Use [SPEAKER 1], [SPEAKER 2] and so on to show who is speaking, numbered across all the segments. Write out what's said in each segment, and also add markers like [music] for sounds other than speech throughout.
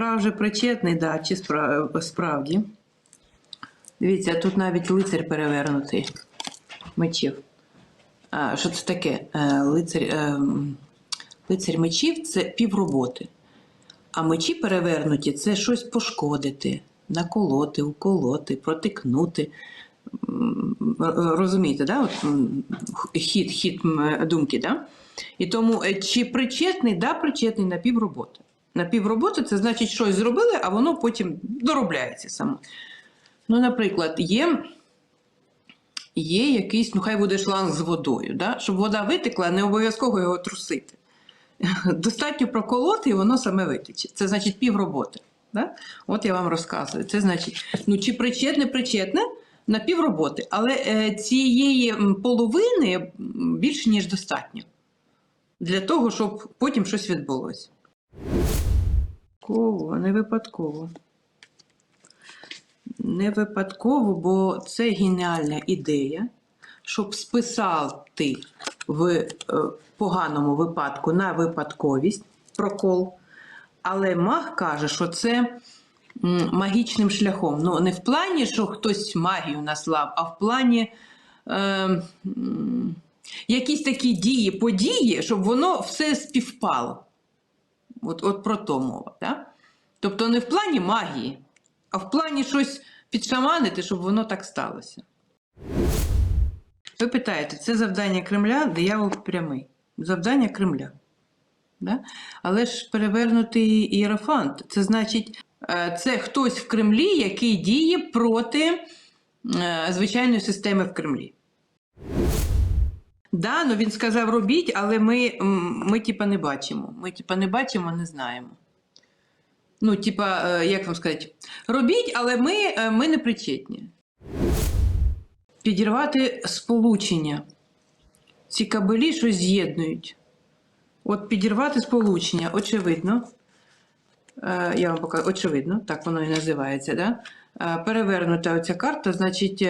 [SPEAKER 1] справді причетний, да, чи спра- справді. Дивіться, тут навіть лицар перевернутий мечів. А, що це таке? Е, лицар, е, лицар мечів це півроботи. А мечі перевернуті це щось пошкодити, наколоти, уколоти, протикнути. Розумієте, да? От, хід, хід думки, да? І тому е, чи причетний, да, причетний на півроботи. На півроботи це значить, щось зробили, а воно потім доробляється само. Ну, наприклад, є, є якийсь, ну хай буде шланг з водою, да? щоб вода витекла, не обов'язково його трусити. [laughs] Достатньо проколоти, і воно саме витече. Це значить півроботи. Да? От я вам розказую. Це значить, ну чи причетне, причетне на півроботи, але е, цієї половини більше, ніж достатньо для того, щоб потім щось відбулося. Випадково, не випадково. Не випадково, бо це геніальна ідея, щоб списати в е, поганому випадку на випадковість прокол. Але маг каже, що це магічним шляхом. Ну, не в плані, що хтось магію наслав, а в плані е, якісь такі дії, події, щоб воно все співпало. От, от про то мова. Да? Тобто не в плані магії, а в плані щось підшаманити, щоб воно так сталося. Ви питаєте, це завдання Кремля, диявол прямий. Завдання Кремля. Да? Але ж перевернутий ієрофант. Це значить, е, це хтось в Кремлі, який діє проти е, звичайної системи в Кремлі. Да, ну він сказав робіть, але ми, ми типа не бачимо. Ми типа не бачимо, не знаємо. Ну, типа, е, як вам сказати, робіть, але ми, е, ми не причетні. Підірвати сполучення. Ці кабелі щось з'єднують. От підірвати сполучення, очевидно. Е, Я вам покажу, очевидно, так воно і називається. Да? Перевернута оця карта, значить,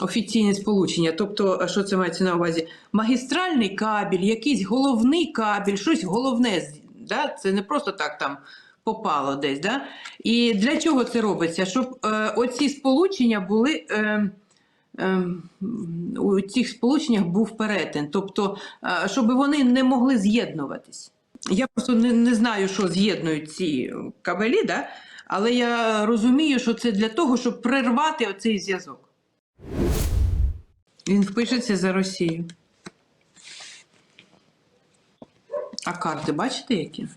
[SPEAKER 1] офіційне сполучення. Тобто, е, що це мається на увазі? Магістральний кабель, якийсь головний кабель, щось головне. Да? Це не просто так там попало десь. Да? І для чого це робиться? Щоб е, оці сполучення були. Е, ем, у цих сполученнях був перетин, тобто, е, щоб вони не могли з'єднуватись. Я просто не, не знаю, що з'єднують ці кабелі, да? але я розумію, що це для того, щоб прервати оцей зв'язок. Він впишеться за Росію. А карти бачите які?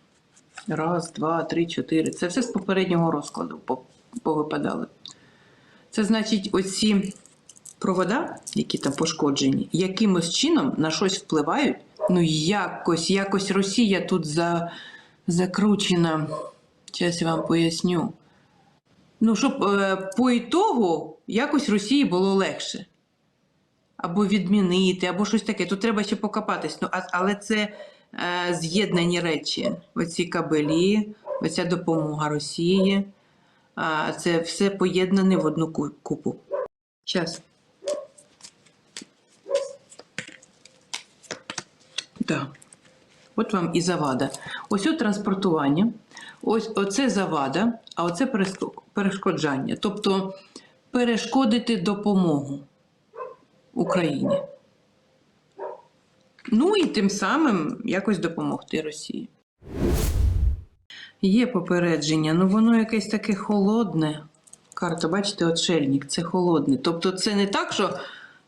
[SPEAKER 1] Раз, два, три, чотири. Це все з попереднього розкладу по- повипадали. Це значить, оці провода, які там пошкоджені, якимось чином на щось впливають. Ну, якось, якось Росія тут за, закручена. Зараз я вам поясню. Ну, щоб е, по ітогу якось Росії було легше. Або відмінити, або щось таке. Тут треба ще покопатись. Ну, а, але це е, з'єднані речі. Оці кабелі, оця допомога Росії. А, це все поєднане в одну купу. Час. Так. От вам і завада. Ось транспортування, ось оце завада, а оце перешкоджання. Тобто перешкодити допомогу Україні. Ну і тим самим якось допомогти Росії. Є попередження, ну воно якесь таке холодне. Карта, бачите, отшельник, це холодне. Тобто це не так, що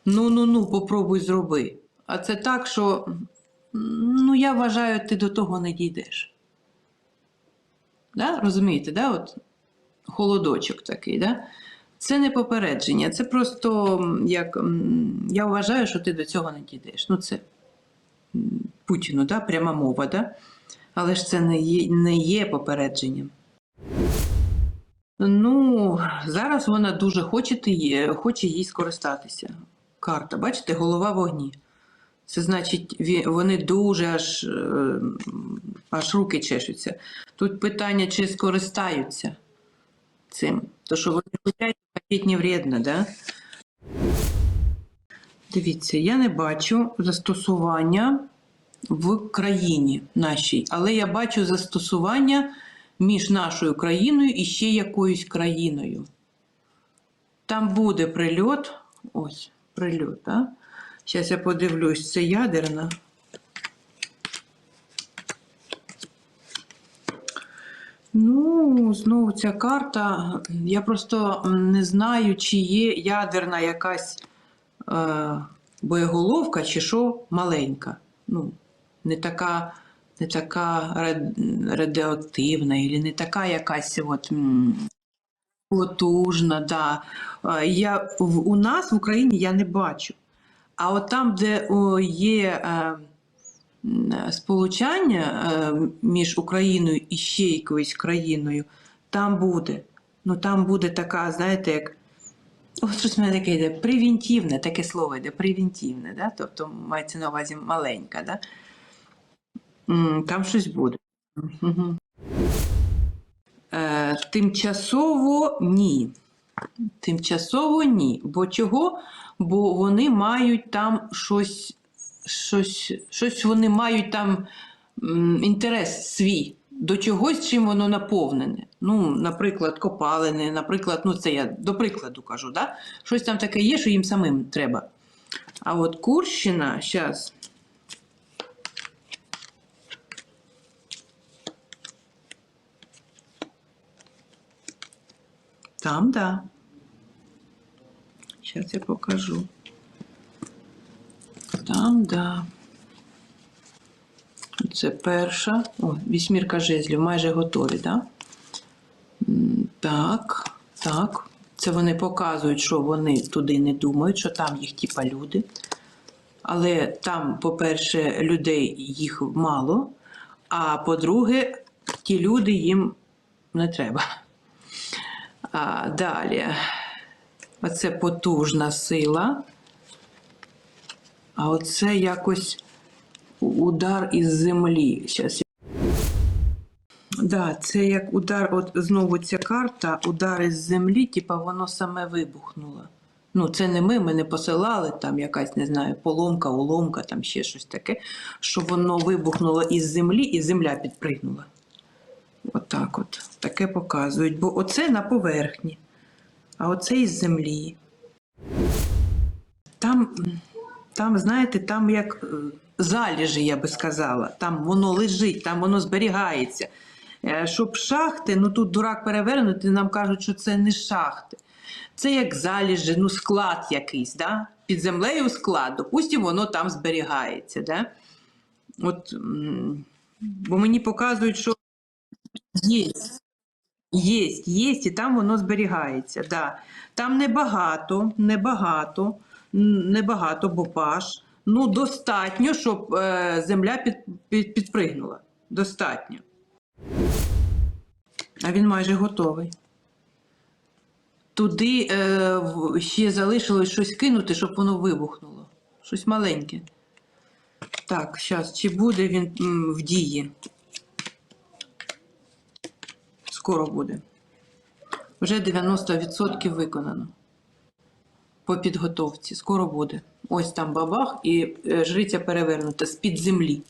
[SPEAKER 1] ну-ну-ну, попробуй зроби. А це так, що ну, я вважаю, ти до того не дійдеш. Да? Розумієте, да? От холодочок такий, да? Це не попередження, це просто як я вважаю, що ти до цього не дійдеш. Ну, це Путіну, да? пряма мова, да? але ж це не є, не є попередженням. Ну, зараз вона дуже хоче, хоче їй скористатися. Карта, бачите, голова в огні. Це значить, вони дуже аж, е, аж руки чешуться. Тут питання, чи скористаються цим. То, що вони хотять, хотіть не вредно, да? Дивіться, я не бачу застосування в країні нашій, але я бачу застосування між нашою країною і ще якоюсь країною. Там буде прильот. Ось, прильот, а? Зараз я подивлюсь, це ядерна. Ну, знову ця карта. Я просто не знаю, чи є ядерна якась е, боєголовка, чи що маленька. Ну, не така, не така радіоактивна, і не така якась от, потужна. Да. Е, Я, в- у нас в Україні я не бачу. А от там, де о, є е, сполучання е, між Україною і ще якоюсь країною, там буде. Ну там буде така, знаєте, як. Ось щось мене таке йде превентивне, таке слово йде превентивне, да? тобто мається на увазі маленька. Да? Там щось буде. Угу. Е, тимчасово ні. Тимчасово ні. Бо чого? Бо вони мають там щось, щось, щось вони мають там інтерес свій до чогось, чим воно наповнене. Ну, наприклад, копалини, наприклад, ну це я до прикладу кажу, да? щось там таке є, що їм самим треба. А от Курщина, зараз. Там, да. Сейчас я покажу. Там, да. Це перша. О, вісьмірка жезлів, майже готові, да? Так, так. Це вони показують, що вони туди не думають, що там їх типа люди. Але там, по-перше, людей їх мало, а по-друге, ті люди їм не треба. А, далі. Оце потужна сила. А оце якось удар із землі. Щас. Да, це як удар, от знову ця карта, удар із землі, типа воно саме вибухнуло. Ну, це не ми, ми не посилали там якась, не знаю, поломка, уломка, там ще щось таке, що воно вибухнуло із землі і земля підпригнула. Отак от. Таке показують. Бо оце на поверхні, а оце із землі. Там, там, знаєте, там як е, заліжі, я би сказала. Там воно лежить, там воно зберігається. Е, Щоб шахти, ну тут дурак перевернути, нам кажуть, що це не шахти. Це як заліжі, ну склад якийсь, да? під землею склад, допустимо, воно там зберігається. Да? От, бо мені показують, що Є. Є, є, і там воно зберігається. Да. Там небагато, небагато, небагато бопаж. Ну, достатньо, щоб е, земля під, під, підпригнула. Достатньо. А він майже готовий. Туди е, ще залишилось щось кинути, щоб воно вибухнуло. Щось маленьке. Так, зараз, чи буде він м, в дії? Скоро буде. Вже 90% виконано. По підготовці. Скоро буде. Ось там бабах і е, жриця перевернута з-під землі.